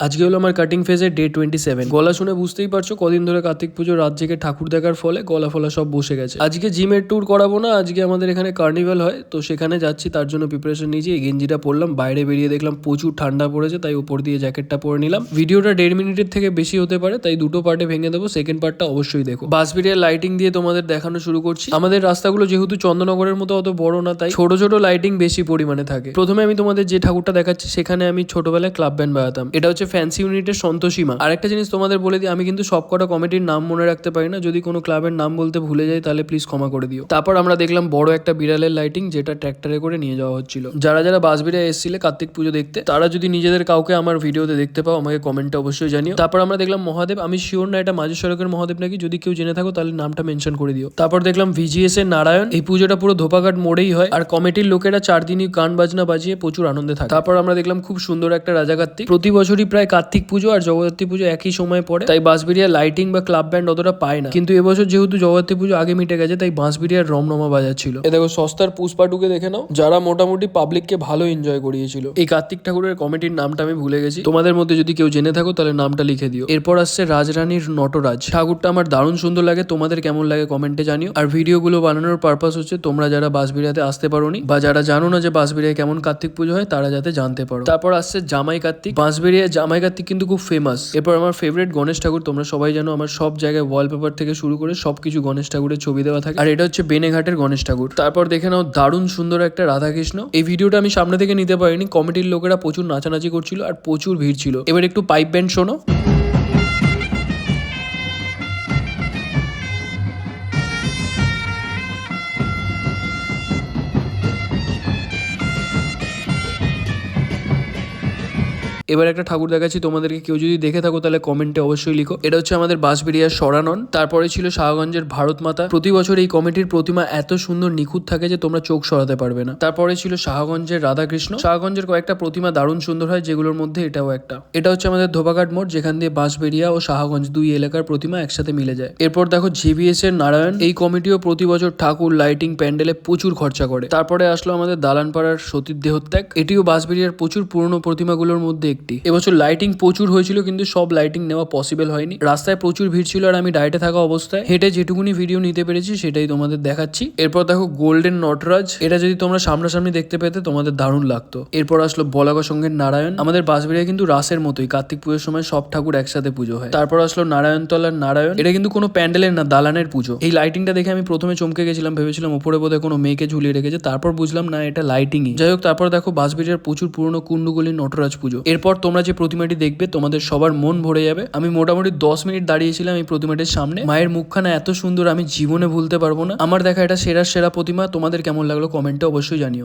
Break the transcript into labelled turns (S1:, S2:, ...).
S1: আজকে হলো আমার কাটিং ফেজের ডে টোয়েন্টি সেভেন গলা শুনে বুঝতেই পারছ, কদিন ধরে কার্তিক পুজো রাত জেগে ঠাকুর দেখার ফলে গলা ফলা সব বসে গেছে। আজকে জিমের ট্যুর করাবো না, আজকে আমাদের এখানে কার্নিভাল হয়, তো সেখানে যাচ্ছি, তার জন্য প্রিপারেশন নিয়েছি এই গেঞ্জিটা পরলাম, বাইরে বেরিয়ে দেখলাম প্রচুর ঠান্ডা পড়েছে, তাই উপর দিয়ে জ্যাকেটটা পরে নিলাম। ভিডিওটা দেড় মিনিটের থেকে বেশি হতে পারে, তাই দুটো পার্টে ভেঙে দেবো সেকেন্ড পার্টটা অবশ্যই দেখো। বাস বাসবিরিয়ার লাইটিং দিয়ে তোমাদের দেখানো শুরু করছি। আমাদের রাস্তাগুলো যেহেতু চন্দ্রনগরের মতো অত বড় না, তাই ছোট ছোট লাইটিং বেশি পরিমাণে থাকে। প্রথমে আমি তোমাদের যে ঠাকুরটা দেখাচ্ছি, সেখানে আমি ছোটবেলায় ক্লাব ব্যান্ড বাজাতাম। এটা হচ্ছে ফ্যান্সি ইউনিটের সন্তোষীমা আরেকটা জিনিস তোমাদের বলে দিই, আমি কিন্তু সবকটা কমিটির নাম মনে রাখতে পারি না। যদি কোনো ক্লাবের নাম বলতে ভুলে যাই, তাহলে প্লিজ ক্ষমা করে দিও। তারপর আমরা দেখলাম বড় একটা বিড়ালের লাইটিং যেটা ট্র্যাক্টরে করে নিয়ে যাওয়া হচ্ছিল। যারা যারা বাসবিরে এসেছিলে কার্তিক পুজো দেখতে, তারা যদি নিজেদের কাউকে আমার ভিডিওতে দেখতে পাও, আমাকে কমেন্টে অবশ্যই জানিও। তারপর আমরা দেখলাম মহাদেব, আমি শিওর না এটা মাঝের সড়কের মহাদেব নাকি, যদি কেউ জেনে থাকো, তাহলে নামটা মেনশন করে দিও। তারপর দেখলাম ভিজিএস এর নারায়ণ, এই পুজোটা পুরো ধোপাঘাট মোড়েই হয়, আর কমিটির লোকেরা চার দিনই গান বাজনা বাজিয়ে প্রচুর আনন্দে থাকে। তারপর আমরা দেখলাম খুব সুন্দর একটা রাজা কার্তিক প্রতি বছরই প্রায় কার্তিক পুজো আর জগদ্ধাত্রী পুজো একই সময় পড়ে। তাই বাঁশবিরিয়া লাইটিং বা ক্লাব ব্যান্ড অতটা পায় না। কিন্তু এবছর যেহেতু জগদ্ধাত্রী পুজো আগে মিটে গেছে তাই বাঁশবিরিয়ার রমরমা বাজাচ্ছিল। এ দেখো সস্তার পুষ্পাটুকে দেখে নাও। যারা মোটামুটি পাবলিককে ভালো এনজয় করিয়েছিল। এই কার্তিক ঠাকুরের কমিটির নামটা আমি ভুলে গেছি। তোমাদের মধ্যে যদি কেউ জেনে থাকো তাহলে নামটা লিখে দিও। এরপর আসছে রাজরানীর নটরাজ। ঠাকুরটা আমার দারুণ সুন্দর লাগে তোমাদের কেমন লাগে কমেন্টে জানিও। আর ভিডিওগুলো বানানোর পারপাস হচ্ছে তোমরা যারা বাসবিরিয়াতে আসতে পারোনি বা যারা জানো না যে বাসবিরিয়ায় কেমন কার্তিক পুজো হয় তারা যাতে জানতে পারো। তারপর আসছে জামাই কার্তিক। বাঁশবেরিয়া জামাই কার্তিক কিন্তু খুব ফেমাস এরপর আমার ফেভারিট গণেশ ঠাকুর, তোমরা সবাই জানো, আমার সব জায়গায় ওয়ালপেপার থেকে শুরু করে সবকিছু গণেশ ঠাকুরের ছবি দেওয়া থাকে। আর এটা হচ্ছে বেনেঘাটের গণেশ ঠাকুর। তারপর দেখে নাও দারুণ সুন্দর একটা রাধাকৃষ্ণ। এই ভিডিওটা আমি সামনে থেকে নিতে পারিনি, কমিটির লোকেরা প্রচুর নাচানাচি করছিল আর প্রচুর ভিড় ছিল। এবার একটু পাইপ ব্যান্ড শোনো। এবার একটা ঠাকুর দেখাচ্ছি, তোমাদেরকে কেউ যদি দেখে থাকো তাহলে কমেন্টে অবশ্যই লিখো। এটা হচ্ছে আমাদের বাঁশবেরিয়ার সরানন, তারপরে ছিল শাহগঞ্জের ভারত মাতা। প্রতি বছর এই কমিটির প্রতিমা এত সুন্দর নিখুঁত থাকে যে তোমরা চোখ সরাতে পারবে না। তারপরে ছিল শাহগঞ্জের রাধাকৃষ্ণ। শাহগঞ্জের কয়েকটা প্রতিমা দারুণ সুন্দর হয়, যেগুলোর মধ্যে এটাও একটা। এটা হচ্ছে আমাদের ধোবাঘাট মোড়, যেখান দিয়ে বাঁশবেরিয়া ও শাহগঞ্জ দুই এলাকার প্রতিমা একসাথে মিলে যায়। এরপর দেখো জিভিএস এর নারায়ণ। এই কমিটিও প্রতি বছর ঠাকুর লাইটিং প্যান্ডেলে প্রচুর খরচা করে। তারপরে আসলো আমাদের দালানপাড়ার সতীর দেহত্যাগ। এটিও বাঁশবেরিয়ার প্রচুর পুরনো প্রতিমাগুলোর মধ্যে একটি। এবছর লাইটিং প্রচুর হয়েছিল, কিন্তু সব লাইটিং নেওয়া পসিবল হয়নি। রাস্তায় প্রচুর ভিড় ছিল আর আমি ডায়েটে থাকা অবস্থায় হেঁটে যেটুকুনি ভিডিও নিতে পেরেছি, সেটাই তোমাদের দেখাচ্ছি। এরপর দেখো গোল্ডেন নটরাজ এটা যদি তোমরা সামনাসামনি দেখতে পেতে, তোমাদের দারুণ লাগতো। এরপর আসলো বলাগা সঙ্গের নারায়ণ। আমাদের বাঁশবেড়িয়া কিন্তু রাসের মতোই, কার্তিক পুজোর সময় সব ঠাকুর একসাথে পুজো হয়। তারপর আসলো নারায়ণতলার নারায়ণ। এটা কিন্তু কোনো প্যান্ডেলের না, দালানের পুজো। এই লাইটিংটা দেখে আমি প্রথমে চমকে গেছিলাম, ভেবেছিলাম উপরে বোধহয় কোনো মেয়েকে ঝুলিয়ে রেখেছে। তারপর বুঝলাম, না, এটা লাইটিংই যাই হোক, তারপর দেখো বাঁশবেড়িয়ার প্রচুর পুরনো কুণ্ডুগুলি নটরাজ পুজো। এরপর তোমরা যে প্রতিমাটি দেখবে, তোমাদের সবার মন ভরে যাবে। আমি মোটামুটি দশ মিনিট দাঁড়িয়েছিলাম এই প্রতিমাটির সামনে। মায়ের মুখখানা এত সুন্দর আমি জীবনে ভুলতে পারব না। আমার দেখা এটা সেরা সেরা প্রতিমা। তোমাদের কেমন লাগল কমেন্টে অবশ্যই জানিও।